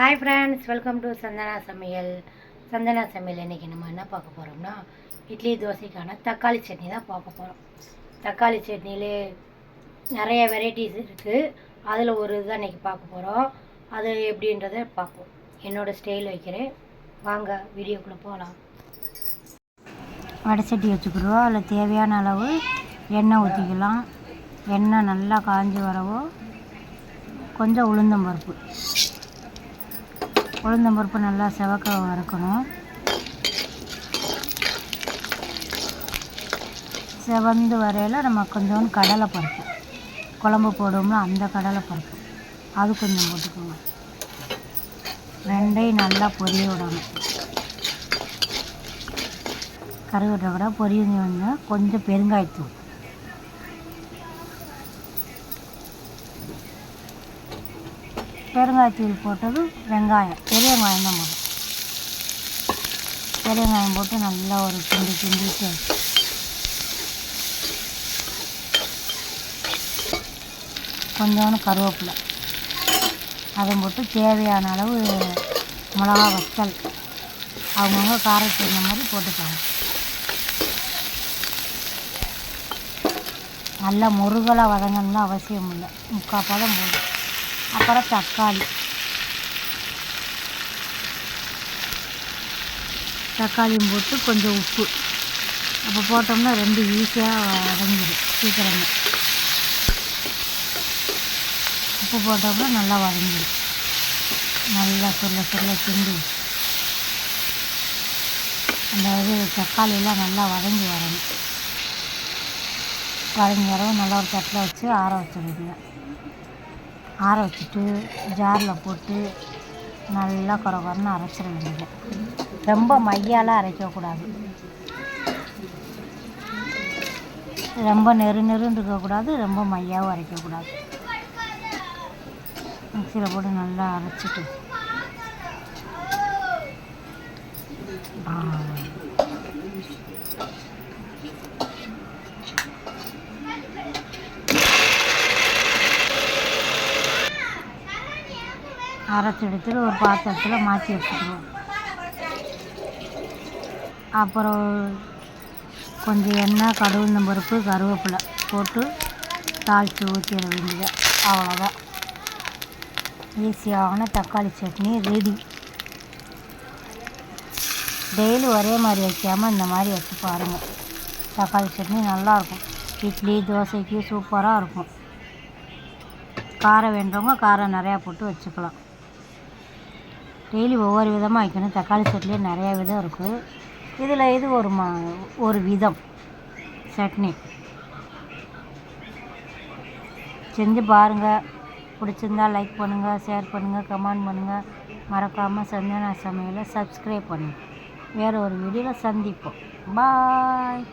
Hi friends welcome to Chandana சமையல் சந்தனா சமையல் இன்றைக்கி நம்ம என்ன பார்க்க போகிறோம்னா இட்லி தோசைக்கான தக்காளி சட்னி தான் பார்க்க போகிறோம் தக்காளி சட்னிலே நிறைய வெரைட்டிஸ் இருக்குது அதில் ஒரு இதுதான் இன்றைக்கி பார்க்க போகிறோம் அது எப்படின்றத பார்ப்போம். என்னோடய ஸ்டைல் வைக்கிறேன். வாங்க வீடியோக்குள்ளே போகலாம். வடை சட்டி வச்சுக்கிடுவோம் அதில் தேவையான அளவு எண்ணெய் ஊற்றிக்கலாம் எண்ணெய் நல்லா காஞ்சி வரவோ கொஞ்சம் உளுந்தம்பருப்பு உளுந்தம்பருப்பு நல்லா செவக்க வறுக்கணும் செவந்து வரையில் நம்ம கொஞ்சோண்டு கடலை பருப்பு. குழம்பு போடுவோம்ல அந்த கடலை பருப்பு. அது கொஞ்சம் போட்டுக்கோங்க. ரெண்டையும் நல்லா பொரிய விடணும். கறி கூட பொரிஞ்சு கொஞ்சம் பெருங்காயத்தூள். பெருங்காயத்தூள் போட்டது வெங்காயம் பெரிய வெங்காயம் தான் போடும் பெரிய வெங்காயம் போட்டு நல்லா ஒரு கிண்டி கிண்டிட்டு கொஞ்சோண்டு கருவேப்பிலை. அதை போட்டு தேவையான அளவு மிளகா வத்தல். அவங்கவுங்க காரத்துக்கு தகுந்த மாதிரி போட்டுக்காங்க நல்லா முருகலாக வதங்கணும்னு அவசியம் இல்லை. முக்கால் பதம் போதும். அப்புறம் தக்காளி. தக்காளியும் போட்டு கொஞ்சம் உப்பு. அப்போ போட்டோம்னா ரெண்டு ஈஸியாக வதங்கிடும் சீக்கிரமே. உப்பு போட்டோம்னா நல்லா வதங்கிடும். நல்லா சொல்ல சொல்ல திண்டு அந்த இது தக்காளியெல்லாம் நல்லா வதங்கி வரணும். வதங்கி வரவும் நல்லா ஒரு தட்டில் வச்சு ஆற வச்சிடுங்க ஆற வச்சுட்டு ஜாரில் போட்டு நல்லா குறை குறைன்னு அரைச்சிட வேண்டியது. ரொம்ப மையால் அரைக்கக்கூடாது ரொம்ப நெரு நெருன்னு இருக்கக்கூடாது ரொம்ப மையாவும் அரைக்கக்கூடாது மிக்சியில் போட்டு நல்லா அரைச்சிட்டு. ஆ. அரைச்சி எடுத்துட்டு ஒரு பாத்திரத்தில் மாற்றி வச்சுக்குவோம் அப்புறம் கொஞ்சம் எண்ணெய் கடுகு பருப்பு கருவேப்பிலை போட்டு தாளித்து ஊற்றிட வேண்டியது. அவ்வளோதான் ஈஸியான தக்காளி சட்னி ரெடி டெய்லி ஒரே மாதிரி வைக்காமல் இந்த மாதிரி வச்சு பாருங்கள் தக்காளி சட்னி நல்லாயிருக்கும் இட்லி தோசைக்கு சூப்பராக இருக்கும். காரம் வேண்டவங்க காரம் நிறையா போட்டு வச்சுக்கலாம். டெய்லி ஒவ்வொரு விதமாக வைக்கணும். தக்காளி சட்னிலே நிறையா விதம் இருக்குது இதில் இது ஒரு மா ஒரு விதம். சட்னி. செஞ்சு பாருங்கள் பிடிச்சிருந்தா லைக் பண்ணுங்கள் ஷேர் பண்ணுங்கள் கமெண்ட் பண்ணுங்கள் மறக்காமல் சந்தனா சமையலை சப்ஸ்கிரைப் பண்ணுங்கள் வேறு ஒரு வீடியோவில் சந்திப்போம். பாய்